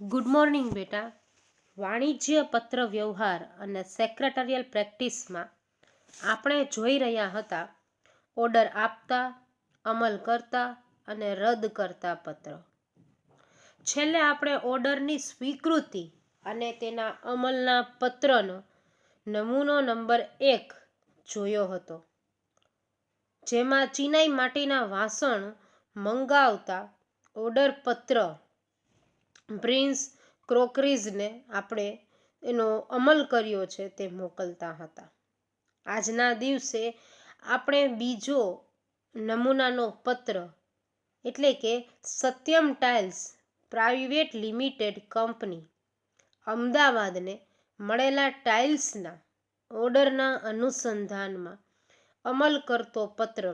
Good morning બેટા. વાણિજ્ય પત્ર વ્યવહાર અને સેક્રેટરિયલ પ્રેક્ટિસમાં આપણે જોઈ રહ્યા હતા ઓર્ડર આપતા, અમલ કરતા અને રદ કરતા પત્ર. છેલ્લે આપણે ઓર્ડરની સ્વીકૃતિ અને તેના અમલના પત્રનો નમૂનો નંબર એક જોયો હતો. જેમાં ચિનાઈ માટીના વાસણ મંગાવતા ઓર્ડર પત્ર પ્રિન્સ ક્રોકરીઝને આપણે એનો અમલ કર્યો છે તે મોકલતા હતા. આજના દિવસે આપણે બીજો નમૂનાનો પત્ર, એટલે કે Satyam tiles private limited company, અમદાવાદને મળેલા ટાઇલ્સના ઓર્ડરના અનુસંધાનમાં અમલ કરતો પત્ર,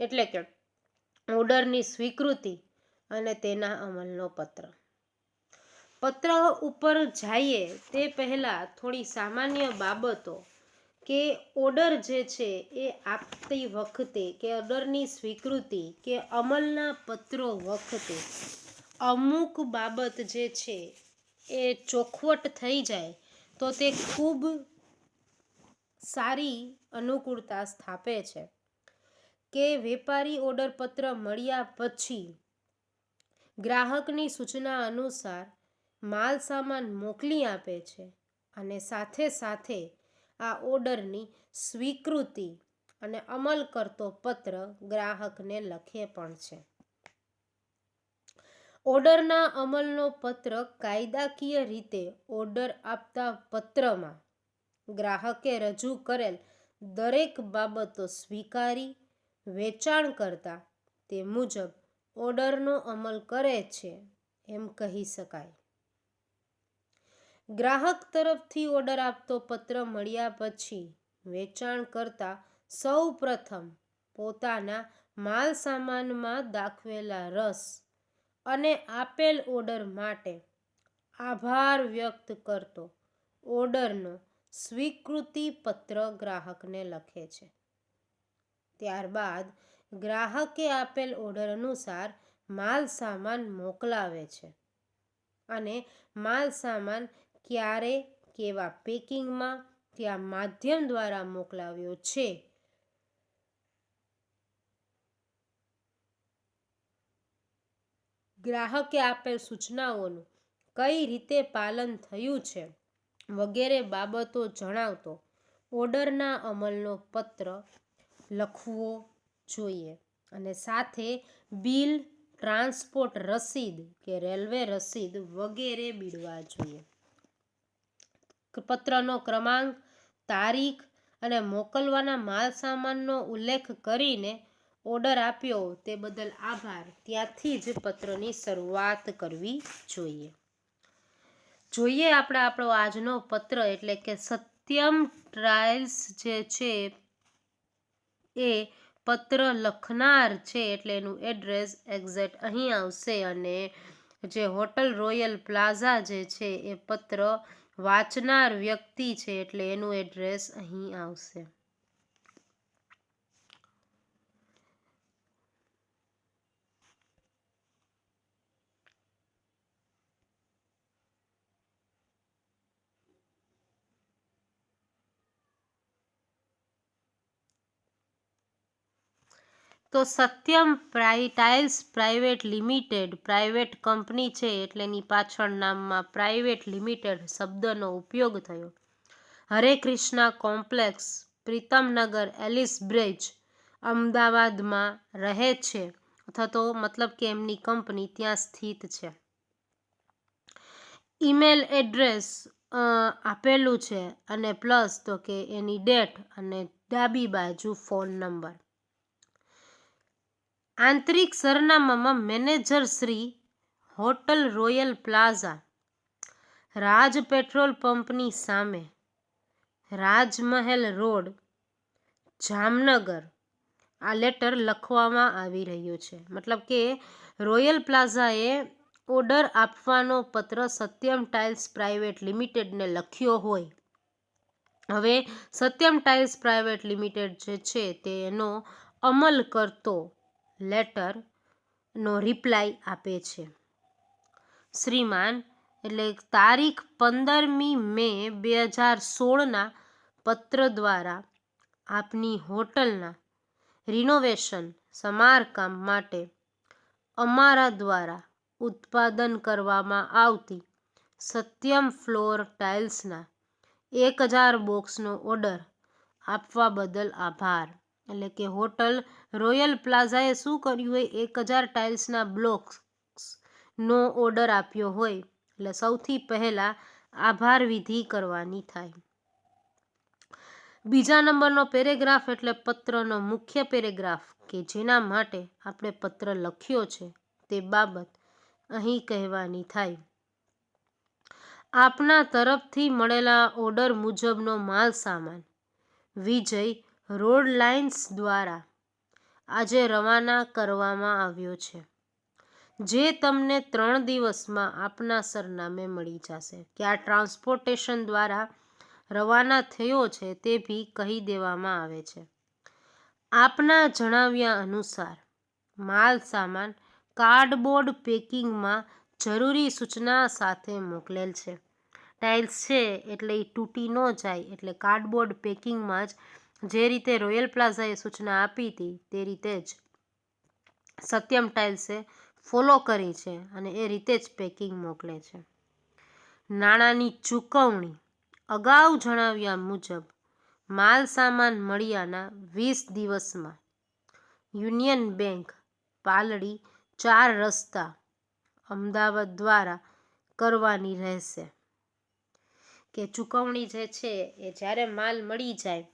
એટલે કે ઓર્ડરની સ્વીકૃતિ અને તેના અમલનો પત્ર. પત્ર ઉપર જઈએ તે પહેલાં થોડી સામાન્ય બાબતો કે ઓર્ડર જે છે એ આપતી વખતે કે ઓર્ડરની સ્વીકૃતિ કે અમલના પત્રો વખતે અમુક બાબત જે છે એ ચોખવટ થઈ જાય તો તે ખૂબ સારી અનુકૂળતા સ્થાપે છે. કે વેપારી ઓર્ડર પત્ર મળ્યા પછી ગ્રાહકની સૂચના અનુસાર માલ સામાન મોકલી આપે છે અને સાથે સાથે આ ઓર્ડરની સ્વીકૃતિ અને અમલ કરતો પત્ર ગ્રાહકને લખે પણ છે. ઓર્ડરના અમલનો પત્ર કાયદાકીય રીતે ઓર્ડર આપતા પત્રમાં ગ્રાહકે રજૂ કરેલ દરેક બાબતો સ્વીકારી, વેચાણ કરતા તે મુજબ ઓર્ડરનો અમલ કરે છે એમ કહી શકાય. ગ્રાહક તરફથી ઓર્ડર આપતો પત્ર મળ્યા પછી વેચાણ કરતા સૌ પ્રથમ પોતાના માલ સામાનમાં દાખવેલા રસ અને આપેલ ઓર્ડર માટે આભાર વ્યક્ત કરતો. ઓર્ડરનો સ્વીકૃતિ પત્ર ગ્રાહકને લખે છે. ત્યારબાદ ગ્રાહકે આપેલ ઓર્ડર અનુસાર માલ સામાન મોકલાવે છે અને માલ સામાન ક્યારે કેવા પેકિંગમાં ત્યાં માધ્યમ દ્વારા મોકલાવ્યો છે? ગ્રાહકે આપેલ સૂચનાઓનું કઈ રીતે પાલન થયું છે વગેરે બાબતો જણાવતો ઓર્ડરના અમલનો પત્ર લખવો જોઈએ અને સાથે બિલ, ટ્રાન્સપોર્ટ રસીદ કે રેલવે રસીદ વગેરે બીડવા જોઈએ. પત્રનો ક્રમાંક, તારીખ અને મોકલવાના માલ સામાનનો ઉલ્લેખ કરીને ઓર્ડર આપ્યો તે બદલ આભાર. ત્યાંથી જ પત્રની શરૂઆત કરવી જોઈએ. જોઈએ આપણે આપણો આજનો પત્ર એટલે કે સત્યમ ટ્રાયલ્સ જે છે એ પત્ર લખનાર છે એટલે એનું એડ્રેસ એક્ઝેક્ટ અહીં આવશે અને જે હોટલ રોયલ પ્લાઝા જે છે એ પત્ર વાંચનાર વ્યક્તિ છે એટલે એનું એડ્રેસ અહીં આવશે. તો Satyam પ્રાઈ, tiles private limited private company છે એટલે એની પાછળ નામમાં પ્રાઇવેટ લિમિટેડ શબ્દનો ઉપયોગ થયો. Hare Krishna complex, Pritamnagar Ellis Bridge અમદાવાદમાં રહે છે. અથવા તો મતલબ કે એમની કંપની ત્યાં સ્થિત છે. ઈમેલ એડ્રેસ આપેલું છે અને પ્લસ તો કે એની ડેટ અને ડાબી બાજુ ફોન નંબર. આંતરિક સરનામામાં manager Shri Hotel Royal Plaza, Raj petrol પંપની સામે, રાજમહેલ રોડ, જામનગર. આ લેટર લખવામાં આવી રહ્યું છે. મતલબ કે રોયલ પ્લાઝાએ ઓર્ડર આપવાનો પત્ર સત્યમ ટાઇલ્સ પ્રાઇવેટ લિમિટેડને લખ્યો હોય. હવે સત્યમ ટાઇલ્સ પ્રાઇવેટ લિમિટેડ જે છે તેનો અમલ કરતો લેટર નો રિપ્લાય આપે છે. શ્રીમાન, એટલે તારીખ પંદરમી મે બે હજાર સોળના પત્ર દ્વારા આપની હોટલના રિનોવેશન સમારકામ માટે અમારા દ્વારા ઉત્પાદન કરવામાં આવતી સત્યમ ફ્લોર ટાઇલ્સના એક હજાર બોક્સનો ઓર્ડર આપવા બદલ આભાર. એટલે કે હોટલ રોયલ પ્લાઝાએ શું કર્યું હોય? એક હજાર ટાઇલ્સના બ્લોક્સનો ઓર્ડર આપ્યો હોય. એટલે સૌથી પહેલાં આભાર વિધિ કરવાની થાય. બીજા નંબરનો પેરેગ્રાફ એટલે પત્રનો મુખ્ય પેરેગ્રાફ, કે જેના માટે આપણે પત્ર લખ્યો છે તે બાબત અહીં કહેવાની થાય. આપના તરફથી મળેલા ઓર્ડર મુજબનો માલ સામાન વિજય રોડ લાઇન્સ દ્વારા આજે રવાના કરવામાં આવ્યો છે. જે તમને ત્રણ દિવસમાં આપના સરનામે મળી જશે. કે આ ટ્રાન્સપોર્ટેશન દ્વારા રવાના થયો છે તે બી કહી દેવામાં આવે છે. આપના જણાવ્યા અનુસાર, માલ સામાન કાર્ડબોર્ડ પેકિંગમાં જરૂરી સૂચના સાથે મોકલેલ છે. ટાઇલ્સ છે એટલે એ તૂટી ન જાય એટલે કાર્ડબોર્ડ પેકિંગમાં જ જે રીતે રોયલ પ્લાઝાએ સૂચના આપી હતી, તે રીતે જ સત્યમ ટાઇલ્સે ફોલો કરી છે અને એ રીતે જ પેકિંગ મોકલે છે. નાણાંની ચૂકવણી. અગાઉ જણાવ્યા મુજબ માલ સામાન મળ્યાના વીસ દિવસમાં યુનિયન બેંક પાલડી ચાર રસ્તા અમદાવાદ દ્વારા કરવાની રહેશે. કે ચૂકવણી જે છે, એ જ્યારે માલ મળી જાય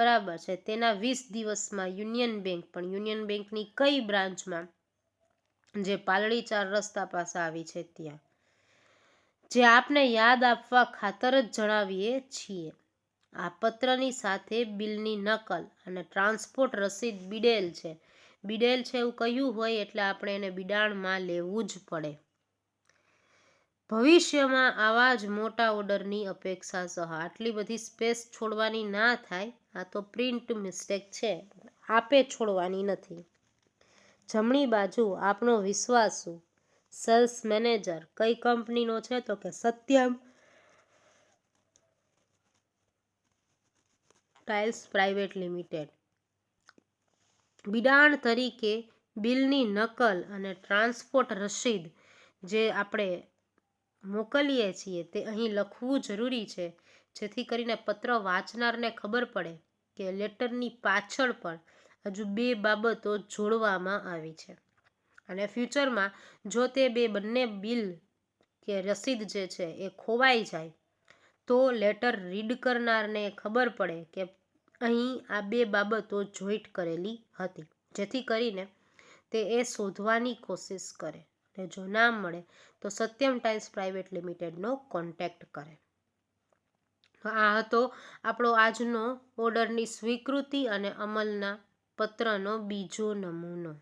બરાબર છે. તેના વીસ દિવસમાં યુનિયન બેંક, પણ યુનિયન બેંકની કઈ બ્રાન્ચમાં જે પાલડી ચાર રસ્તા પાસે આવી છે ત્યાં? જે આપને યાદ આપવા ખાતર જ જણાવીએ છીએ. આ પત્રની સાથે બિલની નકલ અને ટ્રાન્સપોર્ટ રસીદ બિડેલ છે. બિડેલ છે એવું કહ્યું હોય એટલે આપણે એને બિડાણમાં લેવું જ પડે. ભવિષ્યમાં આવા જ મોટા ઓર્ડરની અપેક્ષા સહ આટલી બધી સ્પેસ છોડવાની ના થાય, આ તો પ્રિન્ટ મિસ્ટેક છે, આપે છોડવાની નથી. જમણી બાજુ આપનો વિશ્વાસુ સેલ્સ મેનેજર, કઈ કંપનીનો છે તો કે સત્યમ ટાઇલ્સ પ્રાઇવેટ લિમિટેડ. બિડાણ તરીકે બિલની નકલ અને ટ્રાન્સપોર્ટ રસીદ જે આપણે મોકલીએ છીએ. તે અહીં લખવું જરૂરી છે, જેથી કરીને પત્ર વાંચનારને ખબર પડે કે લેટરની પાછળ પણ હજુ બે બાબતો જોડવામાં આવી છે. અને ફ્યુચરમાં જો તે બે બંને બિલ કે રસીદ જે છે એ ખોવાઈ જાય, તો લેટર રીડ કરનારને ખબર પડે કે અહીં આ બે બાબતો જોઈટ કરેલી હતી, જેથી કરીને તે એ શોધવાની કોશિશ કરે. અને જો ના મળે, તો સત્યમ ટાઇલ્સ પ્રાઇવેટ લિમિટેડનો કોન્ટેક્ટ કરે. આ હતો આપણો આજનો ઓર્ડરની સ્વીકૃતિ અને અમલના પત્રનો બીજો નમૂનો.